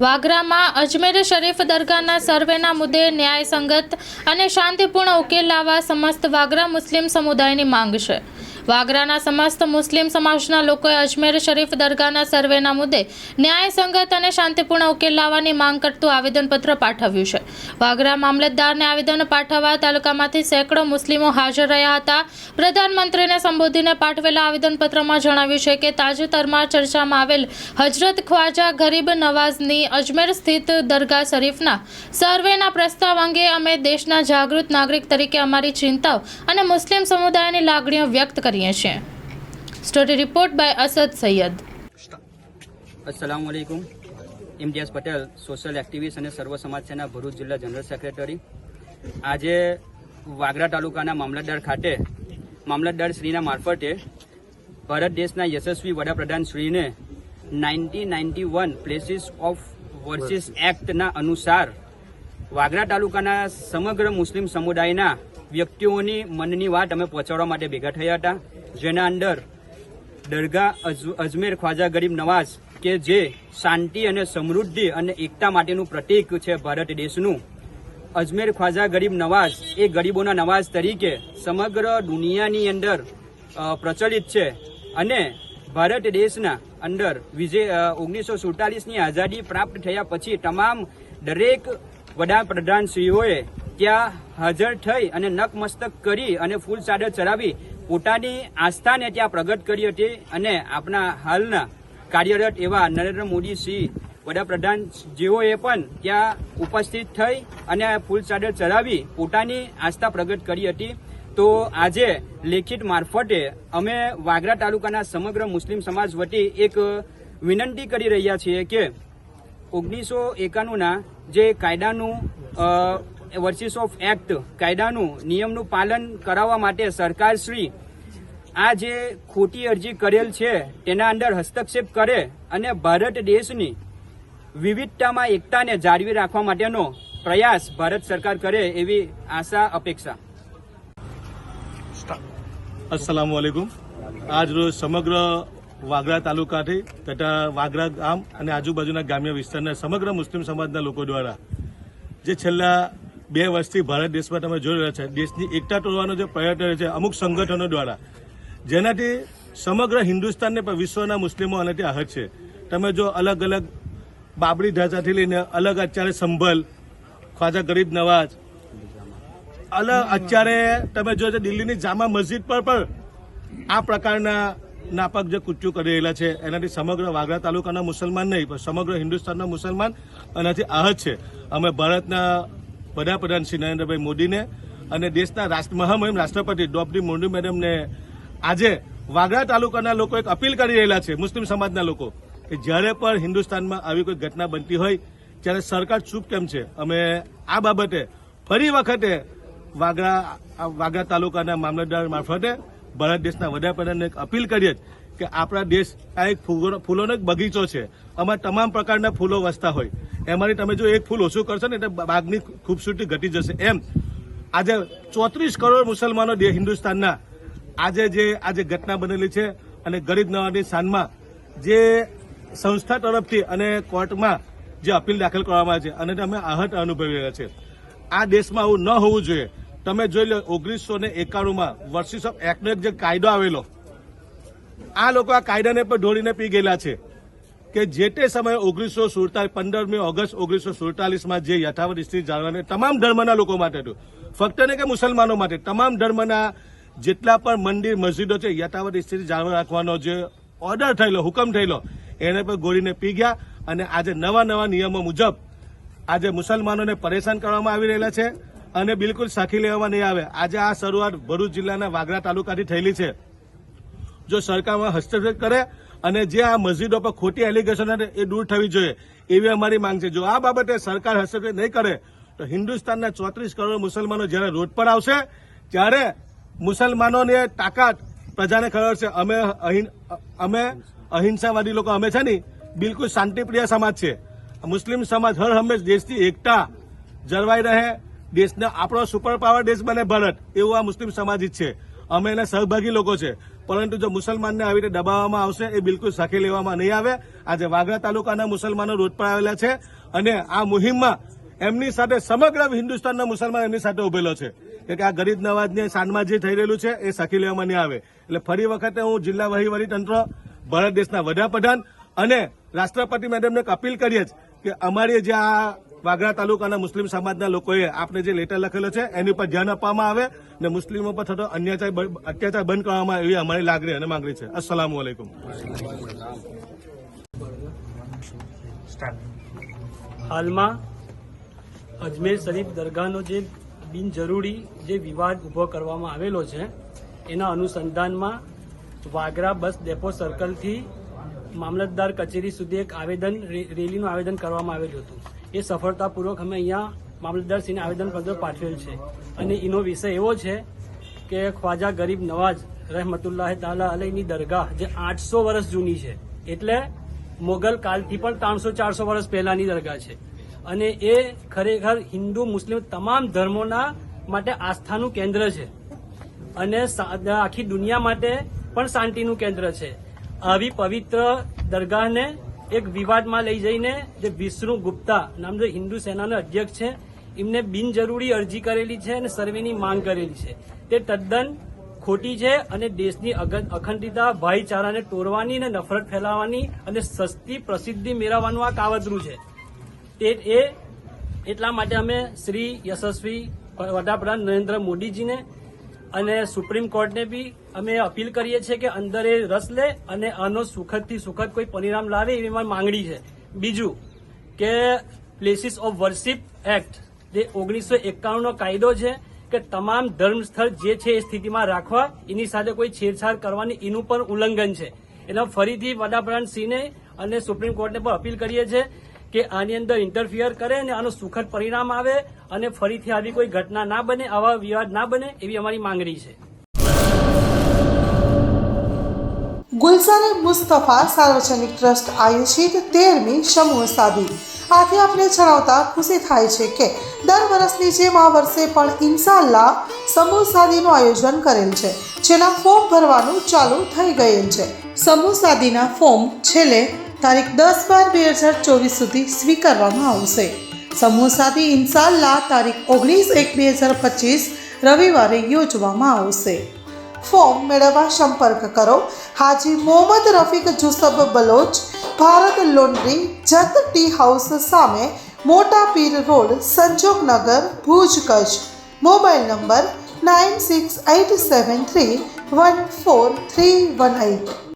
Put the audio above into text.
વાગરામાં અજમેર શરીફ દરગાહના સર્વેના મુદ્દે ન્યાયસંગત અને શાંતિપૂર્ણ ઉકેલ લાવવા સમસ્ત વાગરા મુસ્લિમ સમુદાયની માંગ છે. વાગરાના સમસ્ત મુસ્લિમ સમાજના લોકોએ અજમેર શરીફ દરગાહના સર્વેના મુદ્દે ન્યાયસંગત અને શાંતિપૂર્ણ ઉકેલ લાવવાની માંગ કરતું આવેદનપત્ર પાઠવ્યું છે. વાગરા મામલતદારને આવેદન પાઠવવા તાલુકામાંથી સેંકડો મુસ્લિમો હાજર રહ્યા હતા. પ્રધાનમંત્રીને સંબોધીને પાઠવેલા આવેદનપત્રમાં જણાવ્યું છે કે, તાજેતરમાં ચર્ચામાં આવેલ હજરત ખ્વાજા ગરીબ નવાઝની અજમેર સ્થિત દરગાહ શરીફના સર્વેના પ્રસ્તાવ અંગે અમે દેશના જાગૃત નાગરિક તરીકે અમારી ચિંતાઓ અને મુસ્લિમ સમુદાયની લાગણીઓ વ્યક્ત કરીએ છીએ. Story report by Asad Sayyed. અસલામ વાલેકુમ ઇમ્તિયાઝ પટેલ, સોશિયલ એક્ટિવિસ્ટ અને સર્વ સમાજ સેના ભરૂચ જિલ્લા જનરલ સેક્રેટરી. આજે વાગરા તાલુકાના મામલતદાર ખાતે, મામલતદાર શ્રીના મારફતે ભારત દેશના યશસ્વી વડાપ્રધાન શ્રીને nineteen ninety one places of worships એક્ટના અનુસાર વાગરા તાલુકાના સમગ્ર મુસ્લિમ સમુદાયના વ્યક્તિઓની મનની વાત અમે પહોંચાડવા માટે ભેગા થયા હતા, જેના અંદર દરગાહ અજ- અજમેર ખ્વાજા ગરીબ નવાઝ કે જે શાંતિ અને સમૃદ્ધિ અને એકતા માટેનું પ્રતીક છે ભારત દેશનું. અજમેર ખ્વાજા ગરીબ નવાઝ એ ગરીબોના નવાઝ તરીકે સમગ્ર દુનિયાની અંદર પ્રચલિત છે અને ભારત દેશના અંદર વિજય ઓગણીસો સુડતાલીસની આઝાદી પ્રાપ્ત થયા પછી તમામ દરેક વડાપ્રધાનશ્રીઓએ ત્યાં હાજર થઈ અને નકમસ્તક કરી અને ફૂલ ચાદર ચડાવી પોતાની આસ્થાને ત્યાં પ્રગટ કરી હતી અને આપણા હાલના કાર્યરત એવા નરેન્દ્ર મોદી શ્રી વડાપ્રધાન જેઓએ પણ ત્યાં ઉપસ્થિત થઈ અને ફૂલ ચાદર ચડાવી પોતાની આસ્થા પ્રગટ કરી હતી. તો આજે લેખિત મારફતે અમે વાગરા તાલુકાના સમગ્ર મુસ્લિમ સમાજ વતી એક વિનંતી કરી રહ્યા છીએ કે ઓગણીસો એકાણુંના જે કાયદાનું વર્સિસ ઓફ એક્ટ કાયદાનું નિયમનું પાલન કરાવવા માટે સરકારશ્રી આ જે ખોટી અરજી કરેલ છે તેના અંદર હસ્તક્ષેપ કરે અને ભારત દેશની વિવિધતામાં એકતાને જાળવી રાખવા માટેનો પ્રયાસ ભારત સરકાર કરે એવી આશા અપેક્ષા. અસલામ વાલેકુમ આજ રોજ સમગ્ર વાગરા તાલુકાથી તથા વાગરા ગામ અને આજુબાજુના ગ્રામ્ય વિસ્તારના સમગ્ર મુસ્લિમ સમાજના લોકો દ્વારા જે છેલ્લા બે વર્ષથી ભારત દેશમાં તમે જોઈ રહ્યા છે, દેશની એકતા તોડવાનો જે પ્રયત્ન છે, અમુક સંગઠનો દ્વારા. જેનાથી સમગ્ર હિન્દુસ્તાનને પણ વિશ્વના મુસ્લિમો આનાથી આહત છે. તમે જો અલગ અલગ બાબરી ઢાંચાથી લઈને અલગ અત્યારે સંભલ, ખ્વાજા ગરીબ નવાજ અલગ અત્યારે તમે જો દિલ્હીની જામા મસ્જિદ પર પણ આ પ્રકારના નાપાક જે કૃત્યો કરી રહેલા છે, એનાથી સમગ્ર વાગરા તાલુકાના મુસલમાન નહીં, પણ સમગ્ર હિન્દુસ્તાનના મુસલમાન એનાથી આહત છે. અમે ભારતના વડાપ્રધાન શ્રી નરેન્દ્રભાઈ મોદીને અને દેશના રાષ્ટ્ર, મહામહિમ રાષ્ટ્રપતિ દ્રૌપદી મુર્મુ મેડમને આજે વાગડા તાલુકાના લોકો એક અપીલ કરી રહેલા છે, મુસ્લિમ સમાજના લોકો, કે જ્યારે પણ હિન્દુસ્તાનમાં આવી કોઈ ઘટના બનતી હોય, ત્યારે સરકાર ચૂપ કેમ છે? અમે આ બાબતે ફરી વખતે વાગડા વાગડા તાલુકાના મામલતદાર મારફતે ભારત દેશના વડાપ્રધાનને એક અપીલ કરીએ કે આપણા દેશ આ એક ફૂલો- ફૂલોનો એક બગીચો છે. આમાં તમામ પ્રકારના ફૂલો વસતા હોય. એમાંથી તમે જો એક ફૂલ ઓછું કરશો ને એટલે બાગની ખૂબસૂરતી ઘટી જશે. એમ. આજે ચોત્રીસ કરોડ મુસલમાનો હિન્દુસ્તાનના આજે જે આજે ઘટના બનેલી છે અને ગરીબ નવાની શાનમાં જે સંસ્થા તરફથી અને કોર્ટમાં જે અપીલ દાખલ કરવામાં આવે છે અને અમે આહત અનુભવી રહ્યા છે આ દેશમાં આવું ન હોવું જોઈએ. તમે જોઈ લો, ઓગણીસો ને એકાણુંમાં વર્સિસ ઓફ એક્ટનો એક જે કાયદો આવેલો આ લોકો આ કાયદાને પણ ઢોળીને પી ગયેલા છે કે જે તે સમયે ઓગણીસો સુડતાલીસ, પંદરમી ઓગસ્ટ ઓગણીસો સુડતાલીસમાં જે યથાવત સ્થિતિ જાળવવાની તમામ ધર્મના લોકો માટે હતું. ફક્ત ને કે મુસલમાનો માટે. તમામ ધર્મના જેટલા પણ મંદિર, મસ્જિદો છે, યથાવત સ્થિતિ જાળવી રાખવાનો જે ઓર્ડર થયેલો, હુકમ થયેલો, એને પણ ગોળીને પી ગયા અને આજે નવા નવા નિયમો મુજબ આજે મુસલમાનોને પરેશાન કરવામાં આવી રહેલા છે અને બિલકુલ સાખી લેવામાં નહીં આવે. આજે આ શરૂઆત ભરૂચ જિલ્લાના વાગરા તાલુકાથી થયેલી છે. જો સરકારમાં હસ્તક્ષેપ કરે અને જે આ મસ્જિદો પર ખોટી એલિગેશન એ દૂર થવી જોઈએ, એવી અમારી માંગ છે. જો આ બાબતે સરકાર હસ્તક્ષેપ નહીં કરે, તો હિન્દુસ્તાનના ચોત્રીસ કરોડ મુસલમાનો જ્યારે રોડ પર આવશે, ત્યારે મુસલમાનોની તાકાત પ્રજાને ખબર છે. અમે અમે અહિંસાવાદી લોકો, અમે છે ને, બિલકુલ શાંતિપ્રિય સમાજ છે. મુસ્લિમ સમાજ હર હંમેશ દેશની એકતા જળવાઈ રહે, દેશને આપણો સુપર પાવર દેશ બને ભારત, એવું આ મુસ્લિમ સમાજ જ છે. અમે એના સહભાગી લોકો છે. પરંતુ જો મુસલમાનને આવી રીતે દબાવવામાં આવશે, એ બિલકુલ સાખી લેવામાં નહીં આવે. આજે વાગરા તાલુકાના મુસલમાનો રોડ પર આવેલા છે અને આ મુહિમમાં એમની સાથે સમગ્ર હિન્દુસ્તાનના મુસલમાન એમની સાથે ઉભેલો છે. કે આ ગરીબ નવાજને સાંજમાં જે થઈ રહેલું છે, એ સાખી લેવામાં નહીં આવે. એટલે ફરી વખતે હું જિલ્લા વહીવટી તંત્ર, ભારત દેશના વડાપ્રધાન અને રાષ્ટ્રપતિ મેડમને અપીલ કરીએ જ કે અમારી જે આ વાગરા તાલુકાના મુસ્લિમ સમાજના લોકોએ આપણે જે લેટર લખેલો છે, એની ઉપર ધ્યાન આપવામાં આવે અને મુસ્લિમો પર થતો અન્યાચાર અત્યાચાર બંધ કરવામાં એવી અમારી લાગણી અને માંગણી છે. અસલામ વાલેકુમ હાલમાં અજમેર શરીફ દરગાહનો જે બિનજરૂરી જે વિવાદ ઊભો કરવામાં આવેલો છે, એના અનુસંધાનમાં વાગરા બસ ડેપો સર્કલથી મામલતદાર કચેરી સુધી એક આવેદન રેલીનું આવેદન કરવામાં આવેલું હતું. એ સફળતાપૂર્વક અમે અહીંયા મામલતદારશ્રીને આવેદનપત્ર પાઠવેલ છે. અને એનો વિષય એવો છે કે ખ્વાજા ગરીબ નવાજ રહેમતુલ્લાહ તાલા અલહીની દરગાહ જે આઠસો વર્ષ જૂની છે. એટલે મોગલ કાલથી પણ ત્રણસો ચારસો વર્ષ પહેલાની દરગાહ છે. અને એ ખરેખર હિન્દુ મુસ્લિમ તમામ ધર્મોના માટે આસ્થાનું કેન્દ્ર છે. અને આખી દુનિયા માટે પણ શાંતિનું કેન્દ્ર છે. આવી પવિત્ર દરગાહને એક વિવાદમાં લઈ જઈને જે વિષ્ણુ ગુપ્તા નામનો હિન્દુ સેનાના અધ્યક્ષ છે, એમને બિનજરૂરી અરજી કરેલી છે અને સર્વેની માંગ કરેલી છે. તે તદ્દન ખોટી છે અને દેશની અખંડિતતા, ભાઈચારાને તોડવાની અને નફરત ફેલાવવાની અને સસ્તી પ્રસિદ્ધિ મેળવવાનું આ કાવતરું છે. તે એ, એટલા માટે અમે શ્રી યશસ્વી વડાપ્રધાન નરેન્દ્ર મોદીજીને અને સુપ્રીમ કોર્ટને બી અમે અપીલ કરીએ છીએ કે અંદર એ રસ લે અને આનો સુખદથી સુખદ કોઈ પરિણામ લાવે એવી મારી માંગણી છે. બીજું કે પ્લેસીસ ઓફ વર્શિપ એક્ટ જે ઓગણીસો એકાણુંનો કાયદો છે કે તમામ ધર્મ સ્થળ જે છે એ સ્થિતિમાં રાખવા, એની સાથે કોઈ છેડછાડ કરવાની, એનું પણ ઉલ્લંઘન છે. એના ફરીથી વડાપ્રધાન સિંહને અને સુપ્રીમ કોર્ટને પણ અપીલ કરીએ છીએ કે આની અંદર ઇન્ટરફિયર કરે અને આનું સુખદ પરિણામ આવે અને ફરીથી આવી કોઈ ઘટના ના બને, આવા વિવાદ ના બને એવી અમારી માંગણી છે. ગુલઝારે મુસ્તફા સાર્વજનિક ટ્રસ્ટ આયોજિત તેરમી સમૂહ સાદી આથી આપણે જણાવતા ખુશી થાય છે કે દર વર્ષની જેમ આ વર્ષે પણ ઇન્શાલ્લાહ સમૂહ સાદીનું આયોજન કરેલ છે, જેના ફોર્મ ભરવાનું ચાલુ થઈ ગયેલ છે. સમૂહ સાદીના ફોર્મ છેલ્લે તારીખ દસ બાર બે હજાર ચોવીસ સુધી સ્વીકારવામાં આવશે. સમૂહ સાદી ઇન્શાલ્લાહ તારીખ ઓગણીસ એક બે હજાર પચીસ રવિવારે યોજવામાં આવશે. ફોર્મ મેળવવા સંપર્ક કરો. Haji Mohammad Rafiq Jusab Baloch, Bharat laundry, Jat tea house સામે મોટા Pir road Sanjognagar Bhuj Kutch. Mobile number nine six eight seven three one four three one eight